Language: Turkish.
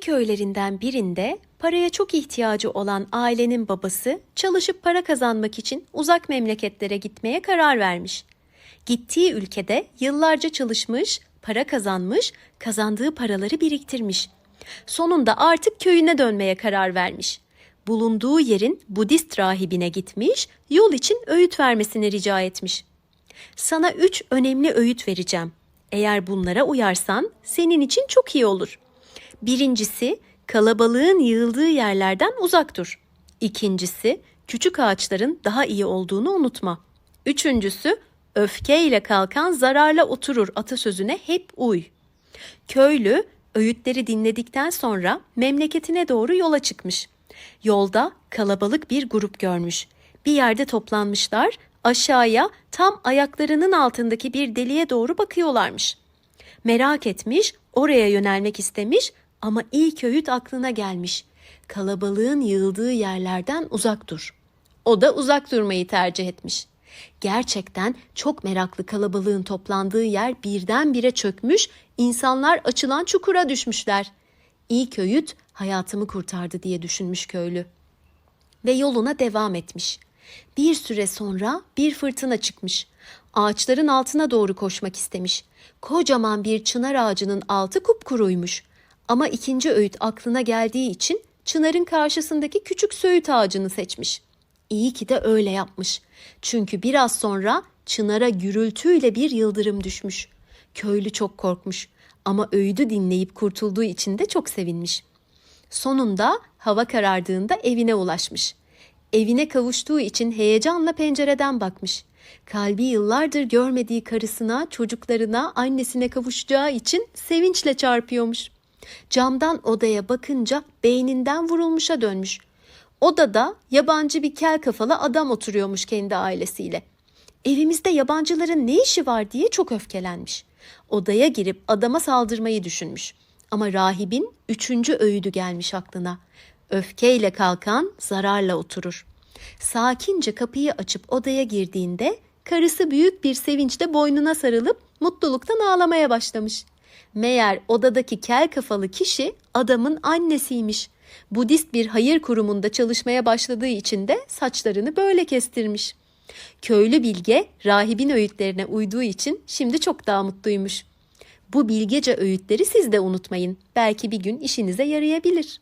köylerinden birinde paraya çok ihtiyacı olan ailenin babası çalışıp para kazanmak için uzak memleketlere gitmeye karar vermiş. Gittiği ülkede yıllarca çalışmış, para kazanmış, kazandığı paraları biriktirmiş. Sonunda artık köyüne dönmeye karar vermiş. Bulunduğu yerin Budist rahibine gitmiş, yol için öğüt vermesini rica etmiş. Sana üç önemli öğüt vereceğim. Eğer bunlara uyarsan senin için çok iyi olur. Birincisi, kalabalığın yığıldığı yerlerden uzak dur. İkincisi, küçük ağaçların daha iyi olduğunu unutma. Üçüncüsü, öfkeyle kalkan zararla oturur atasözüne hep uy. Köylü öğütleri dinledikten sonra memleketine doğru yola çıkmış. Yolda kalabalık bir grup görmüş. Bir yerde toplanmışlar, aşağıya tam ayaklarının altındaki bir deliğe doğru bakıyorlarmış. Merak etmiş, oraya yönelmek istemiş ama ilk öğüt aklına gelmiş. Kalabalığın yığıldığı yerlerden uzak dur. O da uzak durmayı tercih etmiş. Gerçekten çok meraklı kalabalığın toplandığı yer birdenbire çökmüş, insanlar açılan çukura düşmüşler. İlk öğüt hayatımı kurtardı diye düşünmüş köylü ve yoluna devam etmiş. Bir süre sonra bir fırtına çıkmış. Ağaçların altına doğru koşmak istemiş. Kocaman bir çınar ağacının altı kupkuruymuş. Ama ikinci öğüt aklına geldiği için çınarın karşısındaki küçük söğüt ağacını seçmiş. İyi ki de öyle yapmış. Çünkü biraz sonra çınara gürültüyle bir yıldırım düşmüş. Köylü çok korkmuş ama öğüdü dinleyip kurtulduğu için de çok sevinmiş. Sonunda hava karardığında evine ulaşmış. Evine kavuştuğu için heyecanla pencereden bakmış. Kalbi yıllardır görmediği karısına, çocuklarına, annesine kavuşacağı için sevinçle çarpıyormuş. Camdan odaya bakınca beyninden vurulmuşa dönmüş. Odada yabancı bir kel kafalı adam oturuyormuş kendi ailesiyle. Evimizde yabancıların ne işi var diye çok öfkelenmiş. Odaya girip adama saldırmayı düşünmüş. Ama rahibin üçüncü öğüdü gelmiş aklına. Öfkeyle kalkan zararla oturur. Sakince kapıyı açıp odaya girdiğinde karısı büyük bir sevinçle boynuna sarılıp mutluluktan ağlamaya başlamış. Meğer odadaki kel kafalı kişi adamın annesiymiş. Budist bir hayır kurumunda çalışmaya başladığı için de saçlarını böyle kestirmiş. Köylü bilge rahibin öğütlerine uyduğu için şimdi çok daha mutluymuş. Bu bilgece öğütleri siz de unutmayın. Belki bir gün işinize yarayabilir.